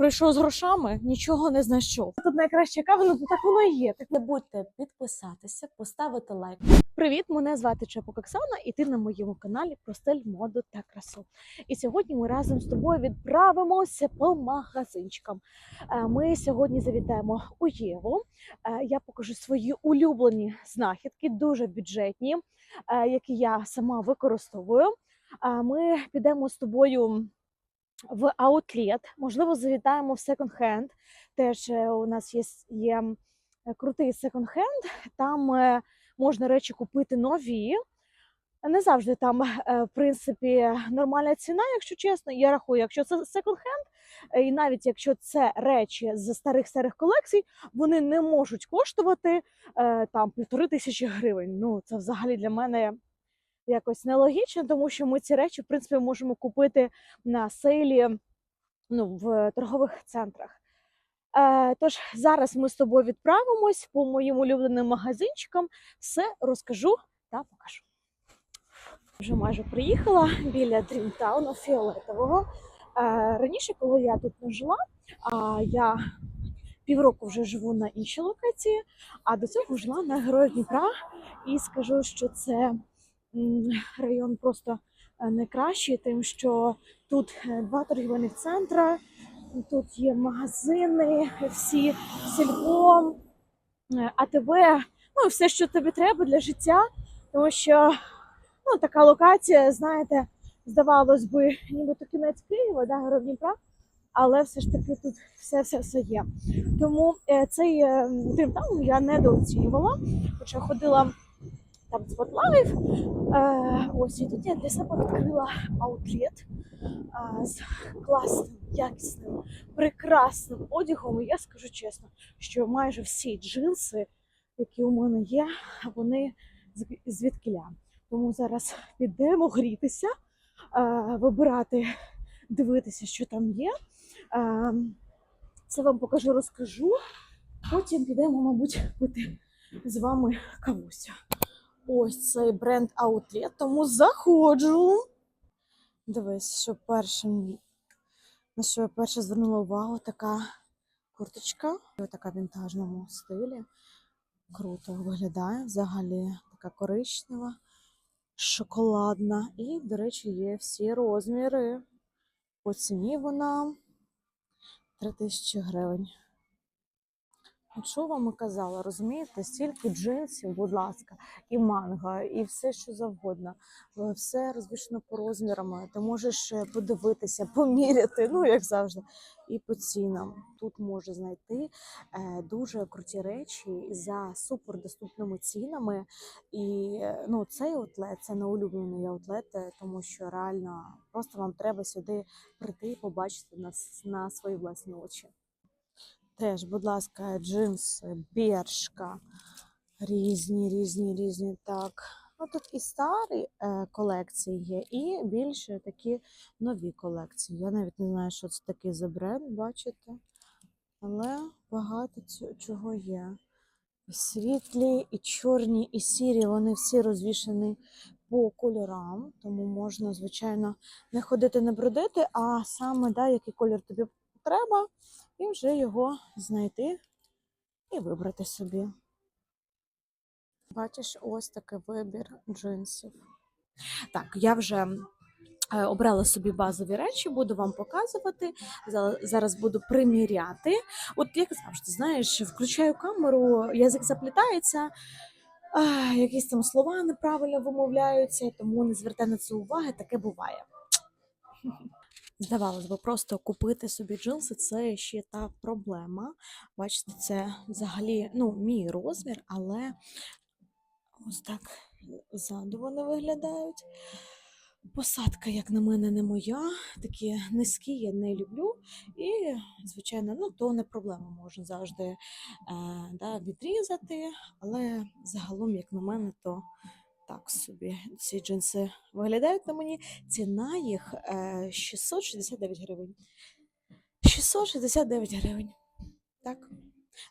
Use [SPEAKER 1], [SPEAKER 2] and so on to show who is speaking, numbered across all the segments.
[SPEAKER 1] прийшов з грошами, нічого не знайшов. Тут найкраща кава, ну так воно і є. Так
[SPEAKER 2] Не будьте підписатися, поставити лайк.
[SPEAKER 1] Привіт, мене звати Чепок Оксана, і ти на моєму каналі про стиль, моду та красу. І сьогодні ми разом з тобою відправимося по магазинчикам. Е, Ми сьогодні завітаємо у Єву. Е, Я покажу свої улюблені знахідки, дуже бюджетні, е, які я сама використовую. Ми підемо з тобою в аутлет, можливо, завітаємо в секонд-хенд. Теж е, у нас є, є е, крутий секонд-хенд. Там е, можна речі купити нові. Не завжди там, в принципі, нормальна ціна, якщо чесно. Я рахую, якщо це секонд-хенд, і навіть якщо це речі з старих старих колекцій, вони не можуть коштувати там півтори тисячі гривень. Ну це взагалі для мене якось нелогічно, тому що ми ці речі, в принципі, можемо купити на сейлі ну, в торгових центрах. Е, тож зараз ми з тобою відправимось по моїм улюбленим магазинчикам. Все розкажу та покажу. Вже майже приїхала біля Дрімтауну фіолетового. Е, раніше, коли я тут не жила, а я півроку вже живу на іншій локації, а до цього жила на Героїв Дніпра. І скажу, що це район просто е, найкращий, тим, що тут е, два торгівельних центри, тут є магазини, всі сільпо, е, АТБ, ну все, що тобі треба для життя, тому що ну, така локація, знаєте, здавалось би, нібито кінець Києва, да, Дніпра, але все ж таки тут все все все є. Тому цей Дрімтаун я недооцінювала, хоча ходила там в Спортлайф. Е, ось і тут я для себе відкрила аутлет е, з класним, якісним, прекрасним одягом. І я скажу чесно, що майже всі джинси, які у мене є, вони з- звідкиля. Тому зараз підемо грітися, е, вибирати, дивитися, що там є. Це вам покажу, розкажу. Потім підемо, мабуть, пити з вами кавуся. Ось цей бренд Outlet, тому заходжу. Дивись, що першим, на що я перше звернула увагу, така курточка, така в вінтажному стилі. Круто виглядає. Взагалі така коричнева, шоколадна. І, до речі, є всі розміри. По ціні вона 3000 гривень. Що вам і казала, розумієте, стільки джинсів, будь ласка, і манго, і все, що завгодно. Е, Все розвішено по розмірам. Ти можеш е, подивитися, поміряти, ну як завжди, і по цінам. Тут можна знайти е, дуже круті речі за супердоступними цінами. І ну, цей аутлет це не улюблений аутлет, тому що реально просто вам треба сюди прийти і побачити на, на свої власні очі. Теж, будь ласка, джинси, бершка. Різні, різні, різні. Так. Ну, тут і старі е, колекції є, і більше такі нові колекції. Я навіть не знаю, що це такий за бренд, бачите? Але багато чого є. І світлі, і чорні, і сірі, вони всі розвішені по кольорам, тому можна, звичайно, не ходити, не бродити, а саме, да, який колір тобі треба, і вже його знайти і вибрати собі. Бачиш, ось такий вибір джинсів. Так, я вже е, обрала собі базові речі, буду вам показувати. Зараз буду приміряти. От як завжди, знаєш, включаю камеру, язик заплітається, якісь там слова неправильно вимовляються, тому не звертай на це уваги, таке буває. Здавалось би, просто купити собі джинси це ще та проблема. Бачите, це взагалі ну, мій розмір, але ось так ззаду вони виглядають. Посадка, як на мене, не моя. Такі низькі я не люблю. І, звичайно, ну, то не проблема, можна завжди е, да, відрізати. Але загалом, як на мене, то так собі ці джинси виглядають на мені. Ціна їх е, 669 гривень. 669 гривень. Так.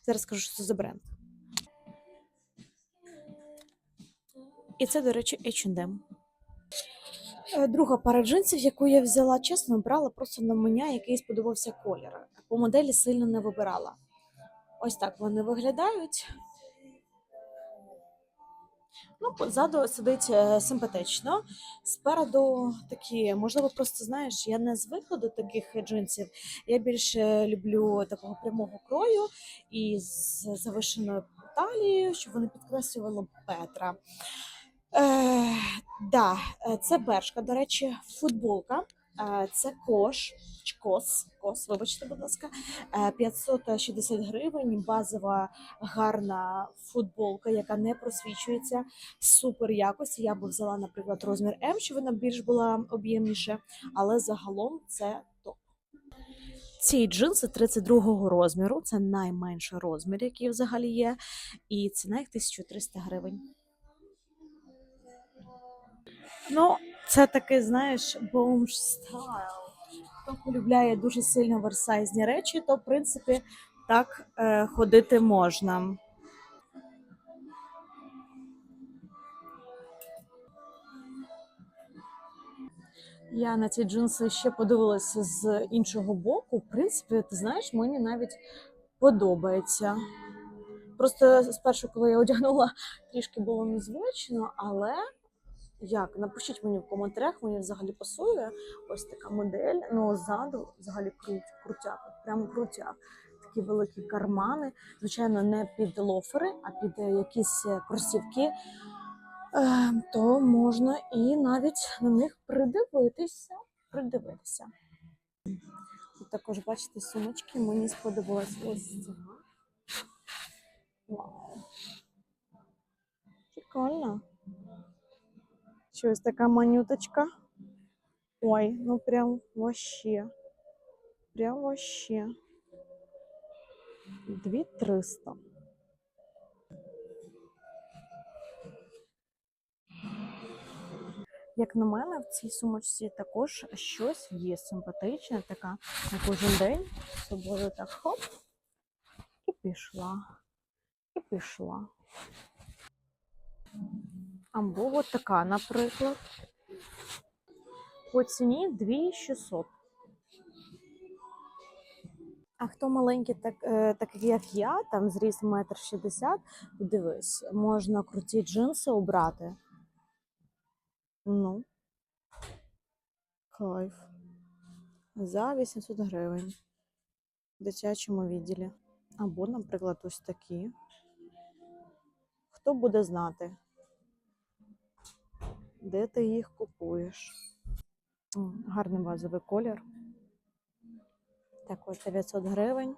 [SPEAKER 1] Зараз скажу, що це за бренд. І це, до речі, H&M. Е, Друга пара джинсів, яку я взяла, чесно, брала просто на мене, який сподобався колір. По моделі сильно не вибирала. Ось так вони виглядають. Ну, позаду сидить е, симпатично. Спереду такі, можливо, просто знаєш, я не звикла до таких джинсів. Я більше люблю такого прямого крою і з завишеною талією, щоб вони підкреслювали Петра. Е, да, е, це бершка, до речі, футболка. Е, Це кош, кос, кос, вибачте, будь ласка, Е, 560 гривень, базова гарна футболка, яка не просвічується, супер якості. Я би взяла, наприклад, розмір М, щоб вона більш була об'ємніша, але загалом це топ. Ці джинси 32-го розміру, це найменший розмір, який взагалі є, і ціна їх 1300 гривень. Ну, це такий, знаєш, бомж стайл. Хто полюбляє дуже сильно версайзні речі, то в принципі так е, ходити можна. Я на ці джинси ще подивилася з іншого боку. В принципі, ти знаєш, мені навіть подобається. Просто спершу, коли я одягнула, трішки було незвично, але як? Напишіть мені в коментарях, мені взагалі пасує ось така модель. Ну, ззаду взагалі круть, крутяк, прямо крутяк. Такі великі кармани. Звичайно, не під лофери, а під е, якісь е, кросівки. Е, то можна і навіть на них придивитися. Придивитися. Тут також бачите сумочки. Мені сподобалась ось ця. Вау. Прикольно. Ще ось така манюточка. Ой, ну прям вообще. Прям вообще. 2300. Як на мене, в цій сумочці також щось є симпатичне, така на кожен день з собою так хоп. І пішла. І пішла. Або от така, наприклад. По ціні 2600. А хто маленький, так, е, такий як я, там зріс метр шістдесят, дивись, можна круті джинси обрати. Ну. Кайф. За 800 гривень. В дитячому відділі. Або, наприклад, ось такі. Хто буде знати? Де ти їх купуєш? Гарний базовий колір. Також 900 гривень.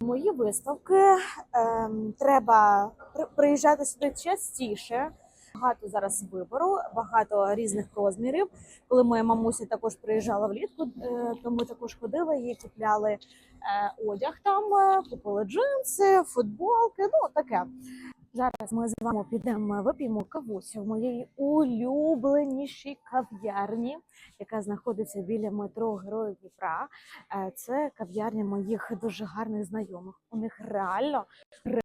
[SPEAKER 1] Мої виставки ем, треба приїжджати сюди частіше. Багато зараз вибору, багато різних розмірів. Коли моя мамуся також приїжджала влітку, е, то ми також ходили і купляли е, одяг там, е, купили джинси, футболки, ну таке. Зараз ми з вами підемо вип'ємо кавусю в моїй улюбленішій кав'ярні, яка знаходиться біля метро Героїв Дніпра. Е, Це кав'ярня моїх дуже гарних знайомих. У них реально,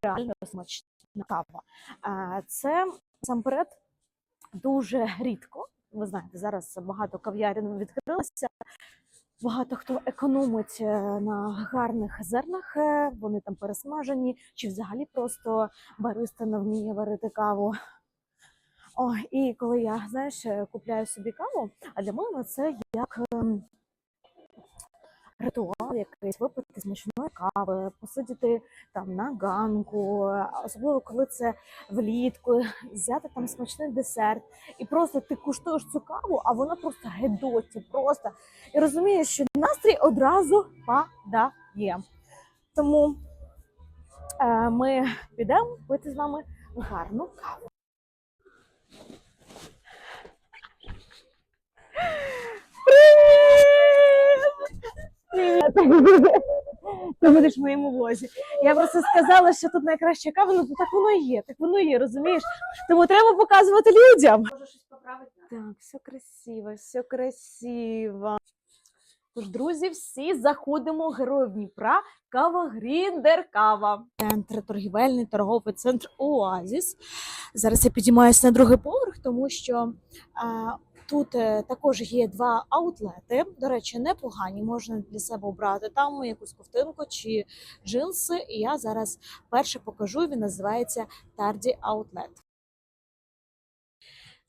[SPEAKER 1] реально смачна кава. Е, Це насамперед дуже рідко. Ви знаєте, зараз багато кав'ярень відкрилося. Багато хто економить е, на гарних зернах, е, вони там пересмажені, чи взагалі просто бариста не вміє варити каву. О, і коли я знаєш, е, купляю собі каву, а для мене це як ем, ритуал якийсь випити смачної кави, посидіти там на ганку, особливо коли це влітку, взяти там смачний десерт, і просто ти куштуєш цю каву, а вона просто гедоті, просто і розумієш, що настрій одразу падає. Тому е, ми підемо пити з вами гарну каву. Привіт! Ти будеш в моєму влозі. Я просто сказала, що тут найкраща кава, ну так воно і є, так воно і є, розумієш? Тому треба показувати людям.
[SPEAKER 2] Може щось поправити?
[SPEAKER 1] Так, все красиво, все красиво. Тож, друзі, всі заходимо героїв Дніпра. Кава Гріндер Кава. Центр торгівельний торговий центр Оазіс. Зараз я підіймаюся на другий поверх, тому що а, тут е, також є два аутлети. До речі, непогані. Можна для себе обрати там якусь ковтинку чи джинси. І я зараз перше покажу. Він називається Тарді Аутлет.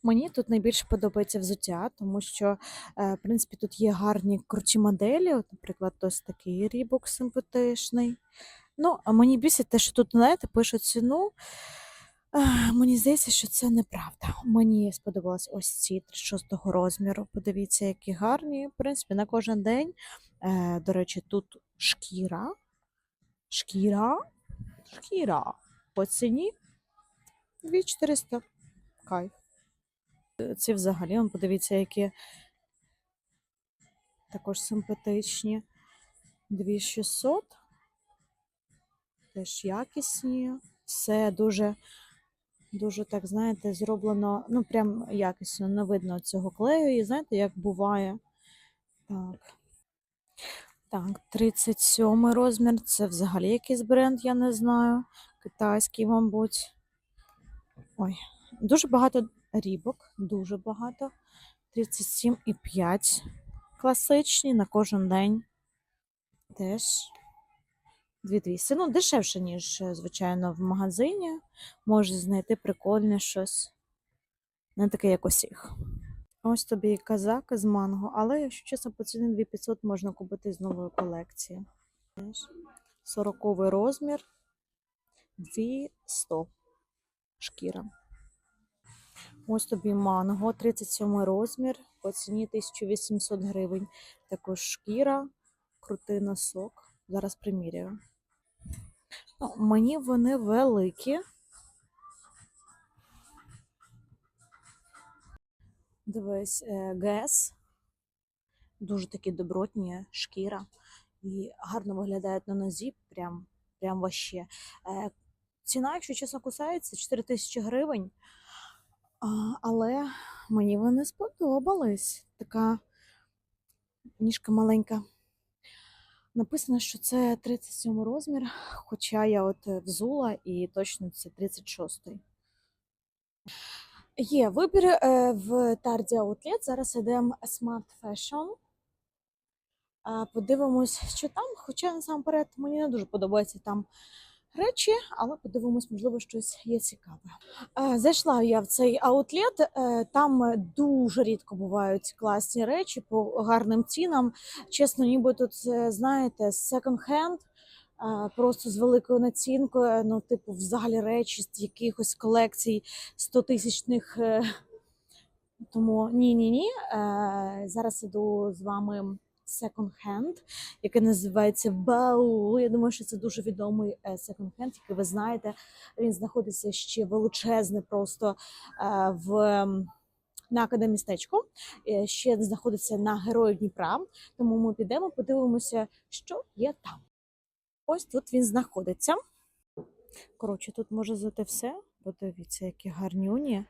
[SPEAKER 1] Мені тут найбільше подобається взуття, тому що, е, в принципі, тут є гарні круті моделі. От, наприклад, ось такий рібок симпатичний. Ну, а мені бісить те, що тут, знаєте, пишуть ціну. Мені здається, що це неправда. Мені сподобалось ось ці 36-го розміру. Подивіться, які гарні. В принципі, на кожен день. Е, До речі, тут шкіра. Шкіра. Шкіра. По ціні 2400. Кайф. Ці взагалі, он, подивіться, які також симпатичні. 2600. Теж якісні. Все дуже, дуже так, знаєте, зроблено, ну, прям якісно, не видно цього клею. І знаєте, як буває. Так. Так, 37 розмір. Це взагалі якийсь бренд, я не знаю. Китайський, мабуть. Ой, дуже багато рібок, дуже багато. 37,5. Класичні на кожен день. Теж 2200. Ну, дешевше, ніж, е, звичайно, в магазині. Можна знайти прикольне щось. Не таке, як усіх. Ось тобі і казак з манго, але, якщо чесно, по ціні 2500 можна купити з нової колекції. Теж 40 розмір 200 шкіра. Ось тобі манго, 37 розмір, по ціні 1800 гривень. Також шкіра, крутий носок. Зараз приміряю. Мені вони великі. Дивись, е, ГЕС. Дуже такі добротні, шкіра. І гарно виглядають на нозі, прям, прям ваще. Е, Ціна, якщо чесно, кусається 4 тисячі гривень. Але мені вони сподобались. Така ніжка маленька. Написано, що це 37 розмір, хоча я от е, взула і точно це 36. Є вибір е, в Тарді Outlet. Зараз йдемо Smart Fashion. Подивимось, що там. Хоча насамперед мені не дуже подобається там речі, але подивимось, можливо, щось є цікаве. Зайшла я в цей аутлет. е, Там дуже рідко бувають класні речі по гарним цінам. Чесно, ніби тут, е, знаєте, секонд-хенд, просто з великою націнкою. Ну, типу, взагалі речі з якихось колекцій 100-тисячних. е, Тому ні, ні, ні. Зараз іду з вами секонд-хенд, який називається Бау. Я думаю, що це дуже відомий е, секонд-хенд, який ви знаєте. Він знаходиться ще величезне просто е, в. На академістечку Е, ще знаходиться на Героїв Дніпра, тому ми підемо, подивимося, що є там. Ось тут він знаходиться. Коротше, тут може взяти все. Подивіться, які гарнюні,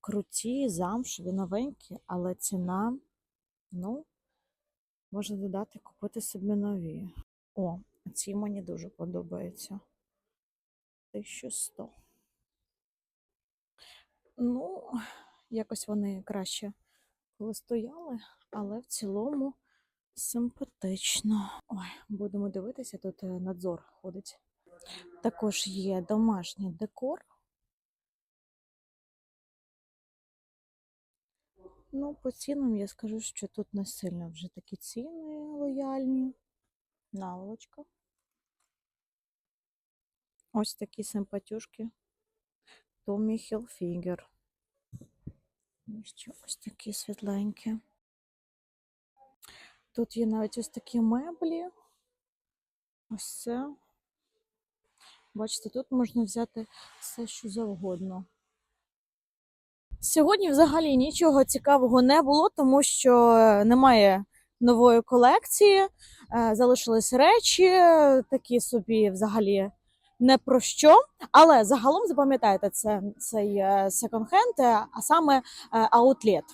[SPEAKER 1] круті, замшеві, новенькі, але ціна, ну, можна додати, купити собі нові. О, ці мені дуже подобаються. 1100. Ну, якось вони краще коли стояли, але в цілому симпатично. Ой, будемо дивитися, тут е, надзор ходить. Також є домашній декор. Ну, по цінам я скажу, що тут не сильно вже такі ціни лояльні. Наволочка. Ось такі симпатюшки. Томі Хілфігер. І ще ось такі світленькі. Тут є навіть ось такі меблі. Ось це. Бачите, тут можна взяти все, що завгодно. Сьогодні взагалі нічого цікавого не було, тому що е, немає нової колекції. Е, Залишились речі, е, такі собі взагалі не про що. Але загалом запам'ятайте це цей секонд-хенд, а саме аутлет.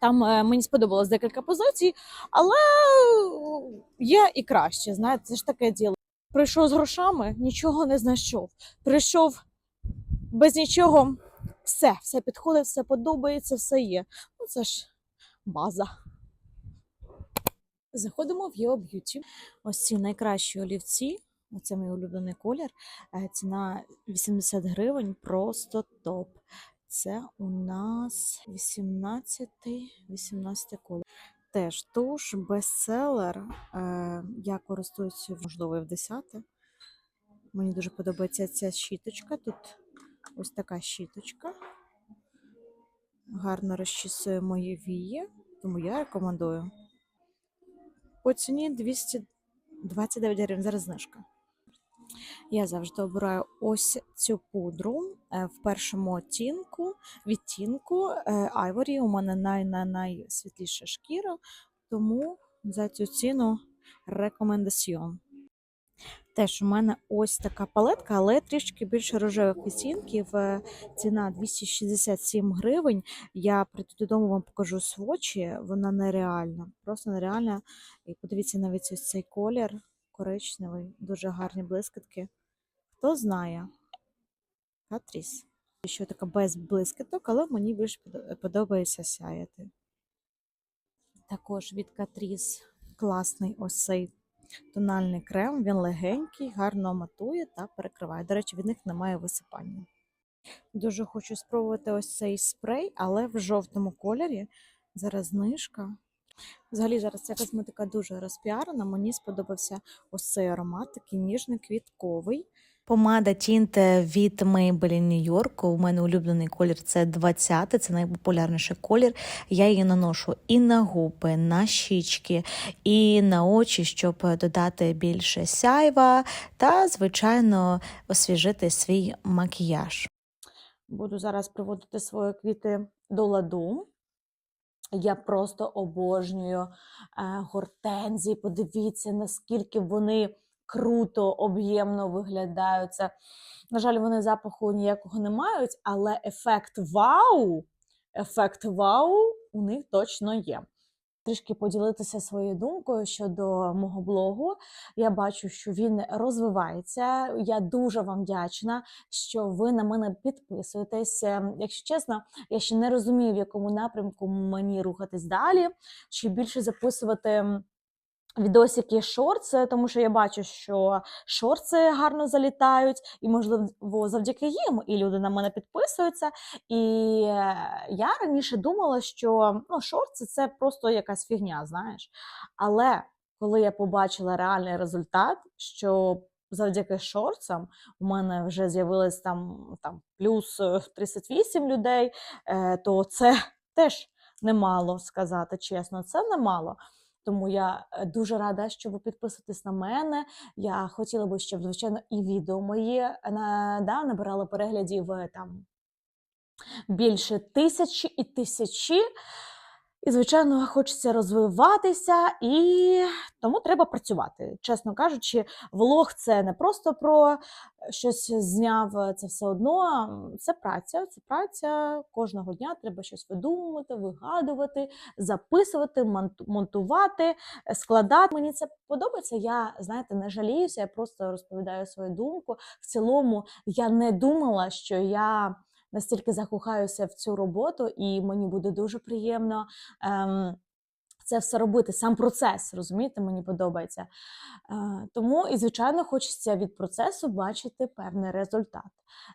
[SPEAKER 1] Там мені сподобалось декілька позицій, але є і краще. Знаєте, це ж таке діло. Прийшов з грошами, нічого не знайшов. Прийшов без нічого, все, все підходить, все подобається, все є. Ну це ж база. Заходимо в Yeo Beauty. Ось ці найкращі олівці. Оце мій улюблений колір. Е, Ціна 80 гривень, просто топ. Це у нас 18, 18 колір. Теж туш, бестселер. Е, Я користуюся, можливо, в 10. Мені дуже подобається ця щіточка. Тут ось така щіточка. Гарно розчісує мої вії, тому я рекомендую. По ціні 229 гривень, зараз знижка. Я завжди обираю ось цю пудру е, в першому оттінку, відтінку е, Ivory. У мене най най найсвітліша шкіра, тому за цю ціну рекомендаціон. Теж у мене ось така палетка, але трішки більше рожевих відтінків. е, Ціна 267 гривень. Я прийду додому вам покажу свочі. Вона нереальна, просто нереальна. І подивіться навіть ось цей колір коричневий, дуже гарні блискітки. Хто знає? Катріс. Ще така без блискіток, але мені більш подо- подобається сяяти. Також від Катріс класний ось цей тональний крем. Він легенький, гарно матує та перекриває. До речі, від них немає висипання. Дуже хочу спробувати ось цей спрей, але в жовтому кольорі. Зараз знижка. Взагалі зараз ця косметика дуже розпіарена. Мені сподобався ось цей аромат, такий ніжний, квітковий.
[SPEAKER 2] Помада Тінте від Maybelline York. У мене улюблений колір це 20, це найпопулярніший колір. Я її наношу і на губи, на щічки, і на очі, щоб додати більше сяйва та, звичайно, освіжити свій макіяж.
[SPEAKER 1] Буду зараз приводити свої квіти до ладу. Я просто обожнюю е, гортензії. Подивіться, наскільки вони круто, об'ємно виглядають. Це, на жаль, вони запаху ніякого не мають, але ефект вау, ефект вау у них точно є. Трішки поділитися своєю думкою щодо мого блогу. Я бачу, що він розвивається. Я дуже вам вдячна, що ви на мене підписуєтесь. Е, Якщо чесно, я ще не розумію, в якому напрямку мені рухатись далі, чи більше записувати. Відосики шорти, тому що я бачу, що шорти гарно залітають, і можливо завдяки їм і люди на мене підписуються. І е, я раніше думала, що ну, шорти це просто якась фігня, знаєш. Але коли я побачила реальний результат, що завдяки шорцам у мене вже з'явилось там, там плюс е, 38 людей, е, то це теж немало сказати чесно, це немало. Тому я е, дуже рада, що ви підписуєтесь на мене. Я хотіла би, щоб, звичайно, і відео мої е, на, да, набирали переглядів е, там більше тисячі і тисячі. І, звичайно, хочеться розвиватися, і тому треба працювати. Чесно кажучи, влог це не просто про щось зняв, це все одно. Це праця. Це праця кожного дня. Треба щось видумувати, вигадувати, записувати, монту- монтувати, е, складати. Мені це подобається. Я знаєте, не жаліюся. Я просто розповідаю свою думку. В цілому я не думала, що я настільки закохаюся в цю роботу, і мені буде дуже приємно. Ем, це все робити, сам процес, розумієте, мені подобається. Е, тому, і, звичайно, хочеться від процесу бачити певний результат.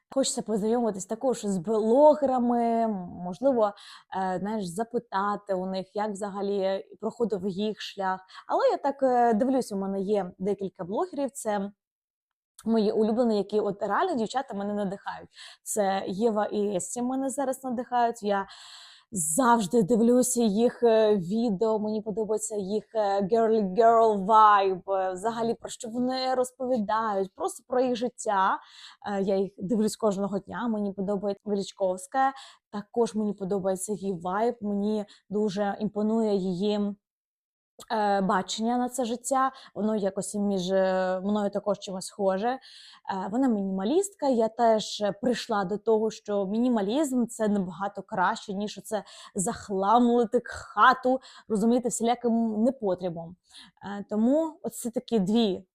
[SPEAKER 1] Хочеться познайомитись також з блогерами, можливо, е, знаєш, запитати у них, як взагалі проходив їх шлях. Але я так е, дивлюсь, у мене є декілька блогерів. Це мої улюблені, які от реально дівчата мене надихають. Це Єва і Есті мене зараз надихають. Я завжди дивлюся їх е, відео. Мені подобається їх е, girly girl vibe, е, взагалі про що вони розповідають, просто про їх життя. Я їх дивлюсь кожного дня. Мені подобається Величковська. Також мені подобається її вайб. Мені дуже імпонує її бачення на це життя. Воно якось між е, мною також чимось схоже. Е, Вона мінімалістка. Я теж е, прийшла до того, що мінімалізм це набагато краще, ніж це захламлити хату, розумієте, всіляким непотребом. Е, Тому оце такі дві.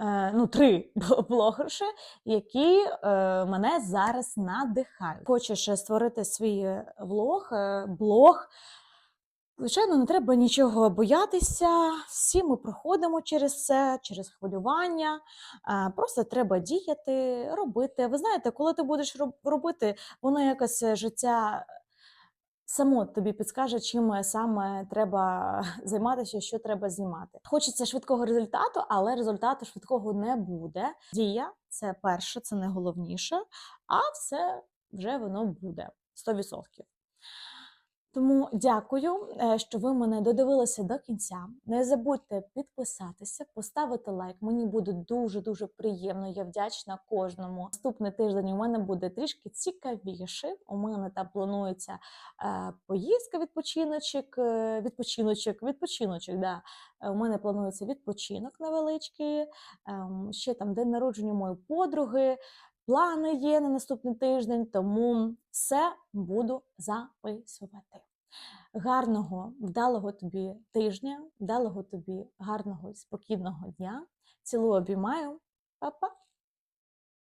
[SPEAKER 1] е, Ну, три блогерші, які е, мене зараз надихають. Хочеш е, створити свій е, влог, е, блог, Звичайно, не треба нічого боятися. Всі ми проходимо через це, через хвилювання. Е, Просто треба діяти, робити. Ви знаєте, коли ти будеш робити, воно якось е, життя само тобі підскаже, чим е, саме треба займатися, що треба знімати. Хочеться швидкого результату, але результату швидкого не буде. Дія це перше, це найголовніше, а все вже воно буде 100%. Тому дякую, е, що ви мене додивилися до кінця. Не забудьте підписатися, поставити лайк. Мені буде дуже дуже приємно. Я вдячна кожному. Наступний тиждень у мене буде трішки цікавіше. У мене там планується е, поїздка, відпочиночок, е, відпочиночок, відпочиночок. Да. У мене планується відпочинок невеличкий. ем, Ще там день народження моєї подруги. Плани є на наступний тиждень, тому все буду записувати. Гарного, вдалого тобі тижня, вдалого тобі гарного, спокійного дня. Цілую обіймаю. Па-па!